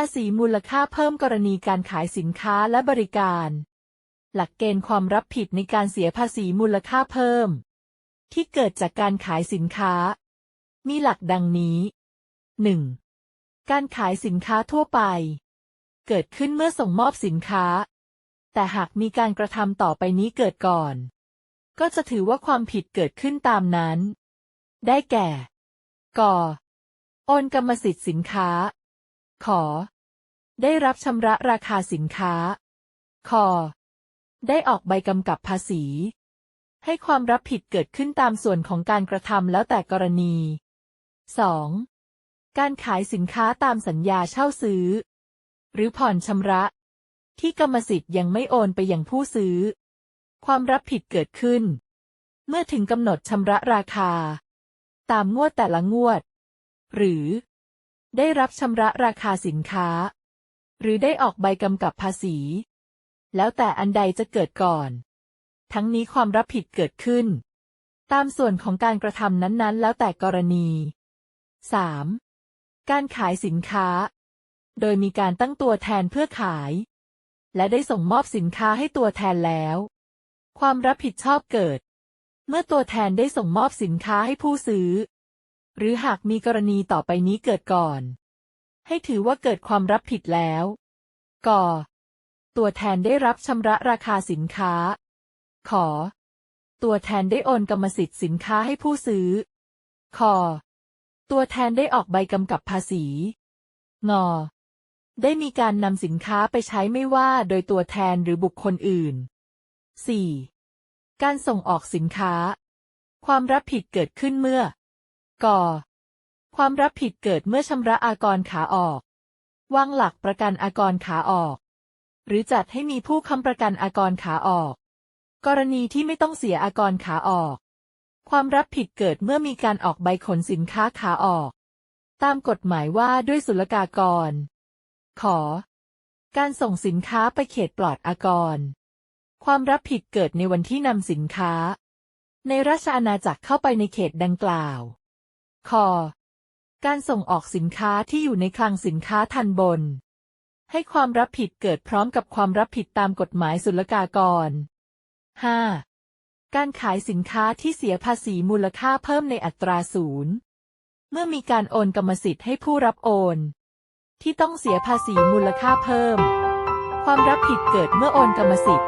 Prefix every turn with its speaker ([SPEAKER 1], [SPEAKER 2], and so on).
[SPEAKER 1] าษีมูลค่าเพิ่มกรณีการขายสินค้าและบริการ หลักเกณฑ์ความรับผิดในการเสียภาษีมูลค่าเพิ่ม ที่เกิดจากการขายสินค้า มีหลักดังนี้ 1. การขายสินค้าทั่วไป เกิดขึ้นเมื่อส่งมอบสินค้า แต่หากมีการกระทำต่อไปนี้เกิดก่อน ก็จะถือว่าความผิดเกิดขึ้นตามนั้น ได้แก่ ก โอนกรรมสิทธิ์สินค้า ขอ ได้รับชำระราคาสินค้า คอ ได้ออกใบกำกับภาษี ให้ความรับผิดเกิดขึ้นตามส่วนของการกระทำแล้วแต่กรณี 2. การขายสินค้าตามสัญญาเช่าซื้อ หรือผ่อนชำระ ที่กรรมสิทธิ์ยังไม่โอนไปยังผู้ซื้อ ความรับผิดเกิดขึ้น เมื่อถึงกำหนดชำระราคา ตามงวดแต่ละงวด หรือ ได้รับชำระราคาสินค้า หรือได้ออกใบกำกับภาษี แล้วแต่อันใดจะเกิดก่อน ทั้งนี้ความรับผิดเกิดขึ้น ตามส่วนของการกระทำนั้นๆ แล้วแต่กรณี 3. การขายสินค้า โดยมีการตั้งตัวแทนเพื่อขาย และได้ส่งมอบสินค้าให้ตัวแทนแล้ว ความรับผิดชอบเกิด เมื่อตัวแทนได้ส่งมอบสินค้าให้ผู้ซื้อ หรือหากมีกรณีต่อไปนี้เกิดก่อน ให้ถือว่าเกิดความรับผิดแล้วกตัวแทนได้รับชำระราคาสินค้า ขอ ตัวแทนได้โอนกรรมสิทธิ์สินค้าให้ผู้ซื้อ คอ ตัวแทนได้ออกใบกำกับภาษี งอ ได้มีการนำสินค้าไปใช้ไม่ว่าโดยตัวแทนหรือบุคคลอื่น 4. การส่งออกสินค้า ความรับผิดเกิดขึ้นเมื่อ กความรับผิดเกิดเมื่อชำระอากรขาออก วางหลักประกันอากรขาออก หรือจัดให้มีผู้ค้ำประกันอากรขาออก กรณีที่ไม่ต้องเสียอากรขาออก ความรับผิดเกิดเมื่อมีการออกใบขนสินค้าขาออก ตามกฎหมายว่าด้วยศุลกากร ขอ การส่งสินค้าไปเขตปลอดอากร ความรับผิดเกิดในวันที่นำสินค้าในราชอาณาจักรเข้าไปในเขตดังกล่าว คอการส่งออกสินค้าที่อยู่ในคลังสินค้าทันบน ให้ความรับผิดเกิดพร้อมกับความรับผิดตามกฎหมายศุลกากร 5. การขายสินค้าที่เสียภาษีมูลค่าเพิ่มในอัตราศูนย์ เมื่อมีการโอนกรรมสิทธิ์ให้ผู้รับโอน ที่ต้องเสียภาษีมูลค่าเพิ่ม ความรับผิดเกิดเมื่อโอนกรรมสิทธิ์